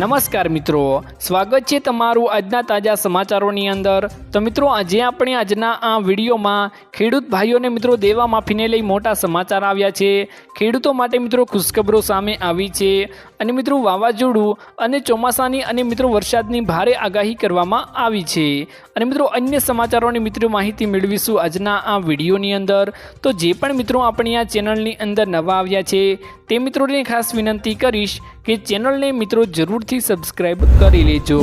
નમસ્કાર મિત્રો, સ્વાગત છે તમારું આજના તાજા સમાચારોની અંદર. તો મિત્રો, આજે આપણે આજના આ વિડીયોમાં ખેડૂત ભાઈઓને મિત્રો દેવા માફીને લઈ મોટા સમાચાર આવ્યા છે. ખેડૂતો માટે મિત્રો ખુશખબરો સામે આવી છે અને મિત્રો વાવાઝોડું અને ચોમાસાની અને મિત્રો વરસાદની ભારે આગાહી કરવામાં આવી છે. અને મિત્રો, અન્ય સમાચારોની મિત્રો માહિતી મેળવીશું આજના આ વિડીયોની અંદર. તો જે પણ મિત્રો આપણી આ ચેનલની અંદર નવા આવ્યા છે, તે મિત્રોને ખાસ વિનંતી કરીશ કે ચેનલને મિત્રો જરૂરથી સબસ્ક્રાઈબ કરી લેજો.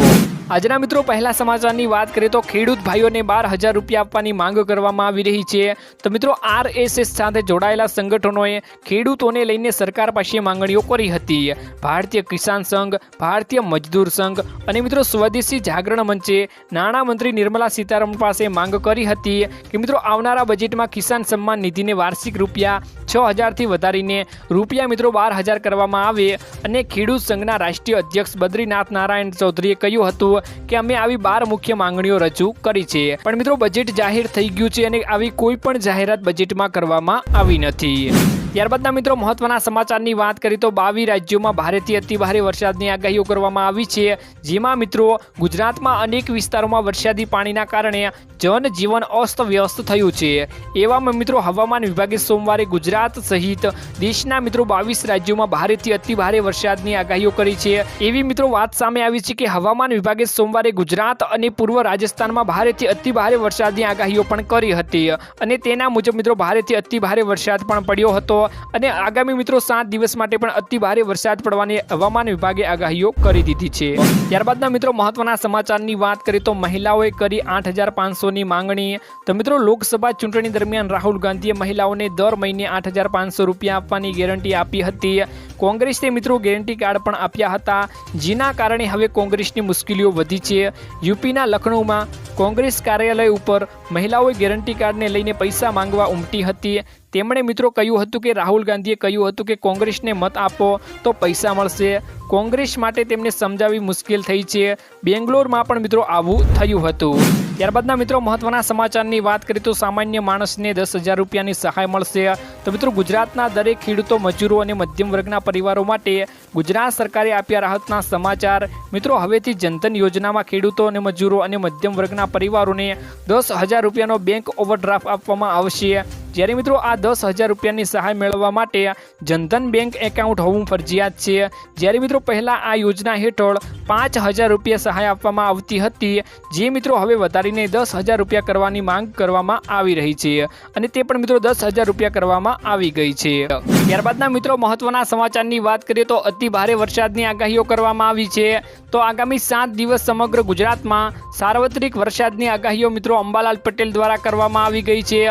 આજના મિત્રો પહેલા સમાચારની વાત કરીએ તો ખેડૂત ભાઈઓને બાર હજાર રૂપિયા આપવાની માંગ કરવામાં આવી રહી છે. તો મિત્રો આરએસએસ સાથે જોડાયેલા સંગઠનોએ ખેડૂતોને લઈને સરકાર પાસે માંગણીઓ કરી હતી. ભારતીય કિસાન સંઘ, ભારતીય મજદૂર સંઘ અને મિત્રો સ્વદેશી જાગરણ મંચે નાણામંત્રી નિર્મલા સીતારામન પાસે માંગ કરી હતી કે મિત્રો આવનારા બજેટમાં કિસાન સન્માન નિધિને વાર્ષિક રૂપિયા છ હજારથી વધારીને રૂપિયા મિત્રો બાર હજાર કરવામાં આવે અને ખેડૂત સંઘના રાષ્ટ્રીય અધ્યક્ષ બદ્રીનાથ નારાયણ ચૌધરીએ કહ્યું હતું કે અમે આવી બાર મુખ્ય માંગણીઓ રજૂ કરી છે. પણ મિત્રો બજેટ જાહેર થઈ ગયું છે અને આવી કોઈ પણ જાહેરાત બજેટમાં કરવામાં આવી નથી. ત્યારબાદના મિત્રો, મહત્વના સમાચારની વાત કરીએ તો બાવી રાજ્યોમાં ભારેથી અતિ ભારે વરસાદની આગાહીઓ કરવામાં આવી છે, જેમાં મિત્રો, ગુજરાતમાં અનેક વિસ્તારોમાં વરસાદી પાણીના કારણે જનજીવન અસ્તવ્યસ્ત થયું છે. એવામાં મિત્રો, હવામાન વિભાગે સોમવારે ગુજરાત સહિત દેશના મિત્રો બાવીસ રાજ્યોમાં ભારેથી અતિ ભારે વરસાદની આગાહીઓ કરી છે. એવી મિત્રો વાત સામે આવી છે કે હવામાન વિભાગે સોમવારે ગુજરાત અને પૂર્વ રાજસ્થાનમાં ભારેથી અતિ ભારે વરસાદની આગાહીઓ પણ કરી હતી અને તેના મુજબ મિત્રો, ભારેથી અતિ ભારે વરસાદ પણ પડ્યો હતો. અને આગામી મિત્રો સાત દિવસ માટે પણ અતિ ભારે વરસાદ પડવાની હવામાન વિભાગે આગાહીઓ કરી દીધી છે. ત્યારબાદના મિત્રો મહત્વના સમાચારની વાત કરીએ તો મહિલાઓએ કરી આઠ હજાર પાંચસોની માંગણી. તો મિત્રો લોકસભા ચૂંટણી દરમિયાન રાહુલ ગાંધીએ મહિલાઓને દર મહિને આઠ હજાર પાંચસો રૂપિયા આપવાની ગેરંટી આપી હતી. કોંગ્રેસે મિત્રો ગેરંટી કાર્ડ પણ આપ્યા હતા. જેના કારણે હવે કોંગ્રેસની મુશ્કેલીઓ વધી છે. યુપીના લખનૌમાં કોંગ્રેસ કાર્યાલય ઉપર મહિલાઓએ ગેરંટી કાર્ડને લઈને પૈસા માંગવા ઉમટી હતી. તેમણે મિત્રો કહ્યું હતું કે રાહુલ ગાંધીએ કહ્યું હતું કે કોંગ્રેસને મત આપો તો પૈસા મળશે. કોંગ્રેસ માટે તેમને સમજાવવી મુશ્કેલ થઈ છે. બેંગ્લોરમાં પણ મિત્રો આવું થયું હતું. ત્યારબાદના મિત્રો મહત્વના સમાચારની વાત કરીએ તો સામાન્ય માણસને દસ હજાર રૂપિયાની સહાય મળશે. તો મિત્રો ગુજરાતના દરેક ખેડૂતો, મજૂરો અને મધ્યમ વર્ગના પરિવારો માટે ગુજરાત સરકારે આપ્યા રાહતના સમાચાર. મિત્રો હવેથી જનધન યોજનામાં ખેડૂતો અને મજૂરો અને મધ્યમ વર્ગના પરિવારોને દસ હજાર રૂપિયાનો બેંક ઓવરડ્રાફ્ટ આપવામાં આવશે. જ્યારે મિત્રો આ દસ હજાર રૂપિયાની સહાય મેળવવા માટે જનધન બેંક એકાઉન્ટ હોવું ફરજિયાત છે. જ્યારે મિત્રો પહેલાં આ યોજના હેઠળ પાંચ હજાર રૂપિયા સહાય આપવામાં આવતી હતી, જે મિત્રો હવે વધારીને દસ હજાર રૂપિયા કરવાની માંગ કરવામાં આવી રહી છે અને તે પણ મિત્રો દસ હજાર રૂપિયા કરવામાં આવી ગઈ છે. ત્યારબાદના મિત્રો મહત્વના સમાચારની વાત કરીએ તો અતિ ભારે વરસાદની આગાહીઓ કરવામાં આવી છે. તો આગામી સાત દિવસ સમગ્ર ગુજરાતમાં સાર્વત્રિક વરસાદની આગાહીઓ મિત્રો અંબાલાલ પટેલ દ્વારા કરવામાં આવી ગઈ છે.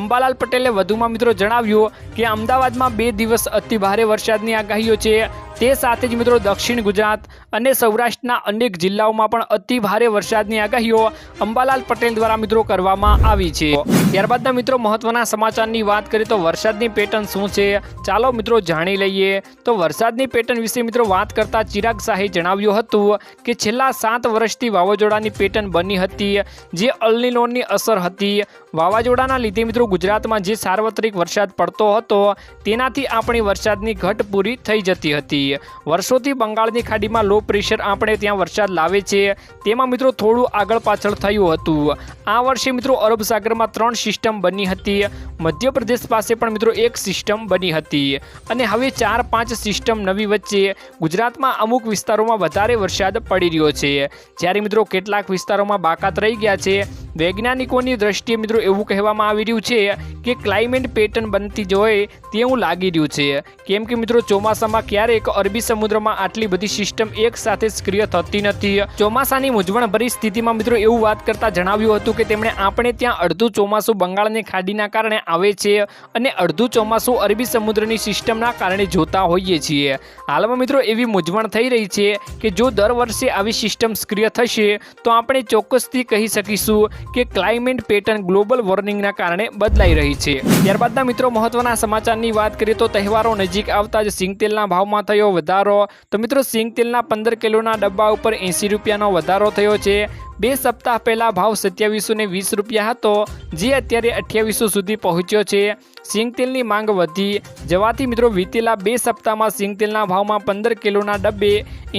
અંબાલાલ પટેલે વધુમાં મિત્રો જણાવ્યું કે અમદાવાદમાં બે દિવસ અતિભારે વરસાદની આગાહીઓ છે. તે સાથે જ મિત્રો દક્ષિણ ગુજરાત અને સૌરાષ્ટ્રના અનેક જિલ્લાઓમાં પણ અતિભારે વરસાદની આગાહીઓ અંબાલાલ પટેલ દ્વારા મિત્રો કરવામાં આવી છે. ત્યારબાદના મિત્રો મહત્વના સમાચારની વાત કરીએ તો વરસાદની પેટર્ન શું છે? ચાલો મિત્રો જાણી લઈએ. તો વરસાદની પેટર્ન વિશે મિત્રો વાત કરતા ચિરાગ શાહે જણાવ્યું હતું કે છેલ્લા સાત વર્ષથી વાવાઝોડાની પેટર્ન બની હતી, જે અલ્નિલોનની અસર હતી. વાવાઝોડાના લીધે મિત્રો ગુજરાતમાં જે સાર્વત્રિક વરસાદ પડતો હતો, તેનાથી આપણી વરસાદની ઘટ પૂરી થઈ જતી હતી. વર્ષોથી બંગાળની ખાડીમાં લો પ્રેશર આપણે ત્યાં વરસાદ લાવે છે. તેમાં મિત્રો થોડું આગળ પાછળ થયું હતું. આ વર્ષે મિત્રો અરબ સાગરમાં ત્રણ સિસ્ટમ બની હતી. મધ્યપ્રદેશ પાસે પણ મિત્રો એક સિસ્ટમ બની હતી. અને હવે ચાર પાંચ સિસ્ટમ નવી વચ્ચે. ગુજરાતમાં અમુક વિસ્તારોમાં વધારે વરસાદ પડી રહ્યો છે. જ્યારે મિત્રો કેટલાક વિસ્તારોમાં બાકાત રહી ગયા છે વૈજ્ઞાનિકોની દ્રષ્ટિએ મિત્રો એવું કહેવામાં આવી રહ્યું છે કે ક્લાઇમેટ પેટર્ન બનતી જોઈએ તેવું લાગી રહ્યું છે. કેમ કે મિત્રો ચોમાસામાં ક્યારેક અરબી સમુદ્રમાં આટલી બધી સિસ્ટમ એક સાથે સક્રિય થતી નથી. ચોમાસાની મૂંઝવણભરી સ્થિતિમાં મિત્રો એવું વાત કરતા જણાવ્યું હતું કે તેમણે આપણે ત્યાં અડધું ચોમાસું બંગાળની ખાડીના કારણે આવે છે અને અડધું ચોમાસું અરબી સમુદ્રની સિસ્ટમના કારણે જોતા હોઈએ છીએ. હાલમાં મિત્રો એવી મૂંઝવણ થઈ રહી છે કે જો દર વર્ષે આવી સિસ્ટમ સક્રિય થશે તો આપણે ચોક્કસથી કહી શકીશું કે ક્લાઇમેટ પેટર્ન ગ્લોબલ વોર્મિંગના કારણે બદલાઈ રહી છે. ત્યારબાદના મિત્રો, મહત્વના સમાચારની વાત કરીએ તો તહેવારો નજીક આવતા જ સિંગ તેલના ભાવમાં થયો વધારો. તો મિત્રો સિંગ તેલના પંદર કિલોના ડબ્બા ઉપર એંસી રૂપિયાનો વધારો થયો છે. બે સપ્તાહ પહેલાં ભાવ સત્યાવીસો વીસ રૂપિયા હતો, જે અત્યારે અઠ્યાવીસો સુધી પહોંચ્યો છે. સિંગતેલની માંગ વધી. જવાથી મિત્રો વીતેલા બે સપ્તાહમાં સિંગતેલના ભાવમાં પંદર કિલોના ડબ્બે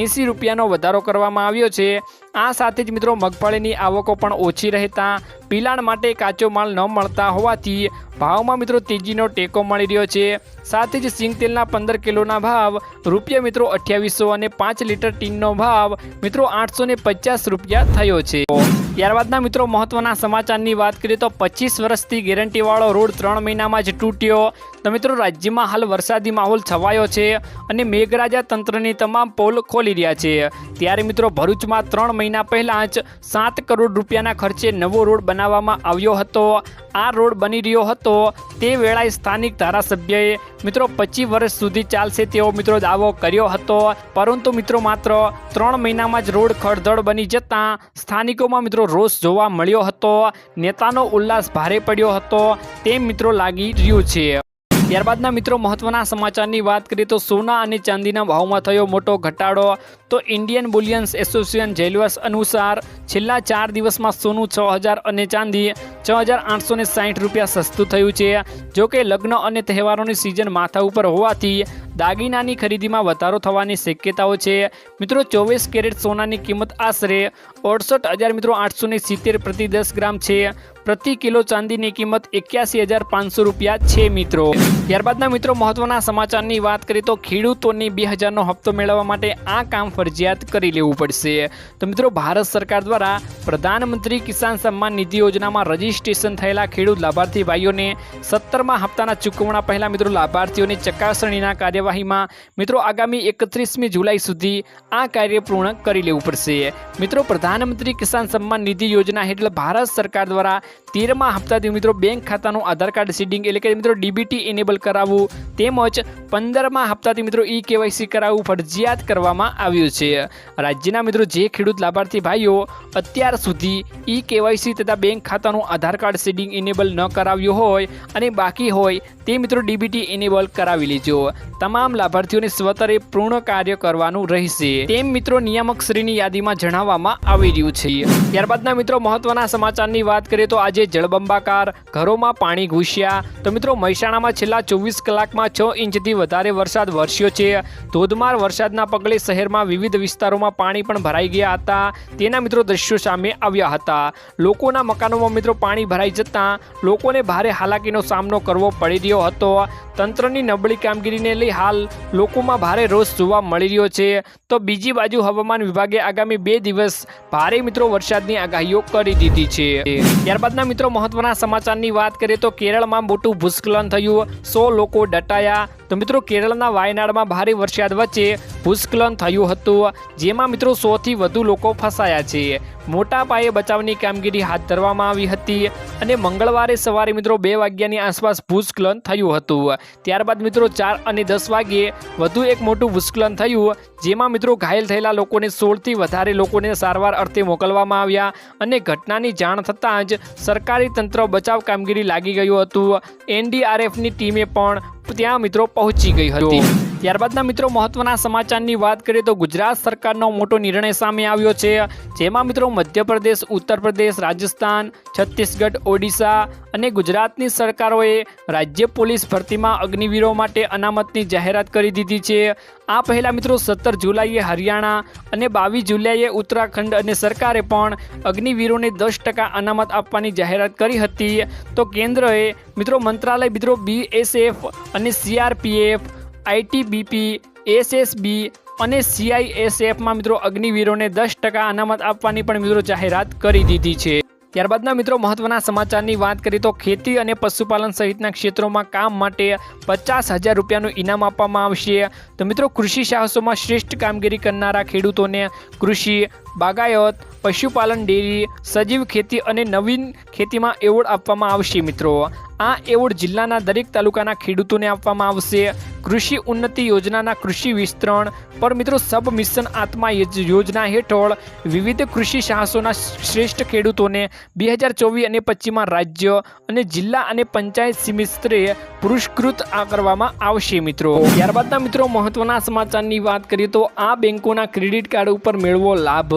એંસી રૂપિયાનો વધારો કરવામાં આવ્યો છે. આ સાથે જ મિત્રો મગફળીની આવકો પણ ઓછી રહેતા, પિલાણ માટે કાચો માલ ન મળતા હોવાથી ભાવમાં મિત્રો તેજીનો ટેકો મળી રહ્યો છે. સાથે જ સિંગતેલના પંદર કિલોના ભાવ રૂપિયા મિત્રો અઠ્યાવીસો અને પાંચ લીટર ટીનનો ભાવ મિત્રો આઠસો પચાસ રૂપિયા થયો છે. ત્યારબાદના મિત્રો મહત્વના સમાચારની વાત કરીએ તો પચીસ વર્ષથી ગેરંટીવાળો રોડ ત્રણ મહિનામાં જ તૂટ્યો. તો મિત્રો રાજ્યમાં હાલ વરસાદી માહોલ છવાયો છે અને મેઘરાજા તંત્રની તમામ પોલ ખોલી રહ્યા છે. ત્યારે મિત્રો ભરૂચમાં ત્રણ મહિના પહેલાં જ સાત કરોડ રૂપિયાના ખર્ચે નવો રોડ બનાવવામાં આવ્યો હતો. આ રોડ બની રહ્યો હતો. તે વેળાએ સ્થાનિક ધારાસભ્યએ, મિત્રો, પચીસ વર્ષ સુધી ચાલશે તેવો મિત્રો દાવો કર્યો હતો. પરંતુ મિત્રો, માત્ર ત્રણ મહિનામાં જ રોડ ખડધડ બની જતાં સ્થાનિકોમાં મિત્રો રોષ જોવા મળ્યો હતો. નેતાનો ઉલ્લાસ ભારે પડ્યો હતો. તેમ મિત્રો લાગી રહ્યું છે. ત્યારબાદના મિત્રો, મહત્વના સમાચારની વાત કરીએ તો સોના અને ચાંદીના ભાવમાં થયો મોટો ઘટાડો. તો ઇન્ડિયન બુલિયન્સ એસોસિએશન જેલવસ અનુસાર, છેલ્લા ચાર દિવસમાં સોનું છ હજાર અને ચાંદી છ હજાર આઠસો ને સાહીઠ રૂપિયા સસ્તું થયું છે. જોકે લગ્ન અને તહેવારોની સિઝન માથા ઉપર હોવાથી દાગીનાની ખરીદીમાં વધારો થવાની શક્યતાઓ છે. મિત્રો, ચોવીસ કેરેટ સોનાની કિંમત આશરે અડસઠ હજાર મિત્રો આઠસો ને સિત્તેર પ્રતિ દસ ગ્રામ છે. પ્રતિ કિલો ચાંદીની કિંમત એક્યાસી હજાર પાંચસો રૂપિયા છે મિત્રો. ત્યારબાદના મિત્રો, મહત્વના સમાચારની વાત કરીએ તો ખેડૂતોની બે હજારનો હપ્તો મેળવવા માટે આ કામ ફરજિયાત કરી લેવું પડશે. તો મિત્રો, ભારત સરકાર દ્વારા પ્રધાનમંત્રી કિસાન સન્માન નિધિ યોજનામાં રજીસ્ટ્રેશન થયેલા ખેડૂત લાભાર્થી ભાઈઓને સત્તરમાં હપ્તાના ચૂકવણા પહેલા મિત્રો લાભાર્થીઓની ચકાસણીના કાર્યવાહીમાં મિત્રો આગામી એકત્રીસમી જુલાઈ સુધી આ કાર્ય પૂર્ણ કરી લેવું પડશે. મિત્રો પ્રધાનમંત્રી કિસાન સન્માન નિધિ યોજના હેઠળ ભારત સરકાર દ્વારા તેરમા હપ્તાથી મિત્રો બેંક ખાતાનું આધાર કાર્ડ સીડિંગ એટલે કે મિત્રો ડીબીટી એનેબલ કરાવવું તેમજ પંદરમા હપ્તાથી મિત્રો ઈ કેવાયસી કરાવવું ફરજિયાત કરવામાં આવ્યું છે. રાજ્યના મિત્રો જે ખેડૂત લાભાર્થી ભાઈઓ અત્યાર સુધી ઈ કેવાયસી તથા બેંક ખાતાનું આધાર કાર્ડ સીડિંગ ઇનેબલ ન કરાવ્યું હોય અને બાકી હોય તે મિત્રો ડીબીટી ઇનેબલ કરાવી લેજો. તમામ લાભાર્થીઓને સ્વતરે પૂર્ણ કાર્ય કરવાનું રહેશે. તેમ મિત્રો નિયામક શ્રીની યાદીમાં જણાવવામાં આવી રહ્યું છે. ત્યારબાદના મિત્રો મહત્વના સમાચારની વાત કરીએ તો આજે જળબંબાકાર ઘરોમાં પાણી ઘૂસ્યા. તો મિત્રો મહેસાણામાં છેલ્લા ચોવીસ કલાકમાં છ ઇંચથી વધારે વરસાદ વરસ્યો છે. ધોધમાર વરસાદના પગલે શહેરમાં વિવિધ વિસ્તારોમાં પાણી પણ ભરાઈ ગયા હતા. તેના મિત્રો દ્રશ્યો સામે આવ્યા હતા. લોકોના મકાનોમાં મિત્રો પાણી ભરાઈ જતાં લોકોને ભારે હાલાકીનો સામનો કરવો પડી રહ્યો હતો. તંત્રની નબળી કામગીરીને લઈ હાલ લોકોમાં ભારે રોષ જોવા મળી રહ્યો છે. તો બીજી બાજુ હવામાન વિભાગે આગામી બે દિવસ ભારે મિત્રો વરસાદની આગાહીઓ કરી દીધી છે. ત્યારબાદના મિત્રો મહત્વના સમાચારની વાત કરીએ તો કેરળમાં મોટું ભૂસ્ખલન થયું. સો લોકો દટાયા. તો મિત્રો કેરળના વાયનાડમાં ભારે વરસાદ વચ્ચે ભૂસ્ખલન થયું હતું. જેમાં મિત્રો સોથી વધુ લોકો ફસાયા છે. મોટા પાયે બચાવની કામગીરી હાથ ધરવામાં આવી હતી અને મંગળવારે સવારે મિત્રો બે વાગ્યાની આસપાસ ભૂસ્ખલન થયું હતું. ત્યારબાદ મિત્રો ચાર અને દસ વાગ્યે વધુ એક મોટું ભૂસ્ખલન થયું, જેમાં મિત્રો ઘાયલ થયેલા લોકોને સોળથી વધારે લોકોને સારવાર અર્થે મોકલવામાં આવ્યા અને ઘટનાની જાણ થતાં જ સરકારી તંત્ર બચાવ કામગીરી લાગી ગયું હતું. એનડીઆરએફની ટીમે પણ ત્યાં મિત્રો પહોંચી ગઈ હતી. ત્યારબાદના મિત્રો મહત્વના સમાચારની વાત કરીએ તો ગુજરાત સરકારનો મોટો નિર્ણય સામે આવ્યો છે. જેમાં મિત્રો મધ્યપ્રદેશ ઉત્તર પ્રદેશ રાજસ્થાન, છત્તીસગઢ, ઓડિશા અને ગુજરાતની સરકારોએ રાજ્ય પોલીસ ભરતીમાં અગ્નિવીરો માટે અનામતની જાહેરાત કરી દીધી છે. આ પહેલાં મિત્રો સત્તર જુલાઈએ હરિયાણા અને બાવીસ જુલાઈએ ઉત્તરાખંડ અને સરકારે પણ અગ્નિવીરોને દસ ટકા અનામત આપવાની જાહેરાત કરી હતી. તો કેન્દ્રએ મિત્રો મંત્રાલય, મિત્રો બીએસએફ અને સીઆરપીએફ આઈટીબીપી, એસએસબી અને સીઆઈએસએફમાં મિત્રો અગ્નિવીરોને દસ ટકા અનામત આપવાની પણ મિત્રો જાહેરાત કરી દીધી છે. ત્યારબાદના મિત્રો મહત્વના સમાચારની વાત કરીએ તો ખેતી અને પશુપાલન સહિતના ક્ષેત્રોમાં કામ માટે પચાસ હજાર રૂપિયાનું ઇનામ આપવામાં આવશે. તો મિત્રો કૃષિ સાહસોમાં શ્રેષ્ઠ કામગીરી કરનારા ખેડૂતોને કૃષિ, બાગાયત, પશુપાલન, ડેરી, સજીવ ખેતી અને નવીન ખેતીમાં એવોર્ડ આપવામાં આવશે મિત્રો. આ એવોર્ડ જિલ્લાના દરેક તાલુકાના ખેડૂતોને આપવામાં આવશે. કૃષિ ઉન્નતિ યોજનાના કૃષિ વિસ્તરણ પર મિત્રો સબ મિશન આત્મા યોજના હેઠળ વિવિધ કૃષિ સાહસોના શ્રેષ્ઠ ખેડૂતોને બે હજાર ચોવીસ અને પચીસમાં રાજ્ય અને જિલ્લા અને પંચાયત સિમિસ્ત્રે પુરસ્કૃત કરવામાં આવશે મિત્રો. ત્યારબાદના મિત્રો મહત્વના સમાચારની વાત કરીએ તો આ બેંકોના ક્રેડિટ કાર્ડ ઉપર મેળવો લાભ.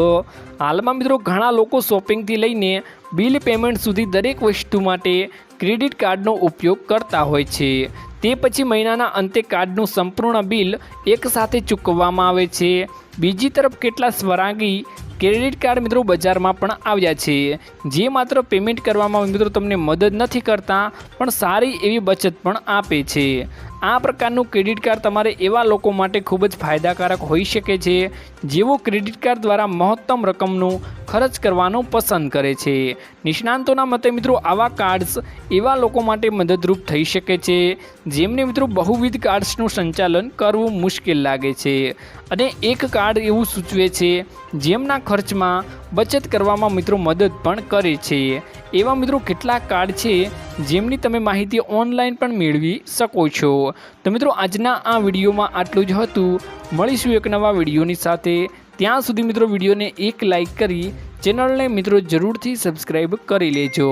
હાલમાં મિત્રો ઘણા લોકો શોપિંગથી લઈને બિલ પેમેન્ટ સુધી દરેક વસ્તુ માટે ક્રેડિટ કાર્ડનો ઉપયોગ કરતા હોય છે. તે પછી મહિનાના અંતે કાર્ડનું સંપૂર્ણ બિલ એકસાથે ચૂકવવામાં આવે છે. બીજી તરફ કેટલા સ્વરાગી ક્રેડિટ કાર્ડ મિત્રો બજારમાં પણ આવ્યા છે. જે માત્ર પેમેન્ટ કરવામાં મિત્રો તમને મદદ નથી કરતા, પણ સારી એવી બચત પણ આપે છે. આ પ્રકારનું ક્રેડિટ કાર્ડ તમારે એવા લોકો માટે ખૂબ જ ફાયદાકારક હોઈ શકે છે, જેઓ ક્રેડિટ કાર્ડ દ્વારા મહત્તમ રકમનું ખર્ચ કરવાનું પસંદ કરે છે. નિષ્ણાંતોના મતે મિત્રો, આવા કાર્ડ્સ એવા લોકો માટે મદદરૂપ થઈ શકે છે, જેમને મિત્રો બહુવિધ કાર્ડ્સનું સંચાલન કરવું મુશ્કેલ લાગે છે. અને એક કાર્ડ એવું સૂચવે છે, જેમના ખર્ચમાં બચત કરવામાં મિત્રો મદદ પણ કરે છે. એવા મિત્રો કેટલાક કાર્ડ છે, જેમની તમે માહિતી ઓનલાઈન પણ મેળવી શકો છો. તો મિત્રો આજના આ વિડીયોમાં આટલું જ હતું. મળીશું એક નવા વિડીયોની સાથે. ત્યાં સુધી મિત્રો વિડીયોને એક લાઈક કરી, ચેનલને મિત્રો જરૂરથી સબસ્ક્રાઈબ કરી લેજો.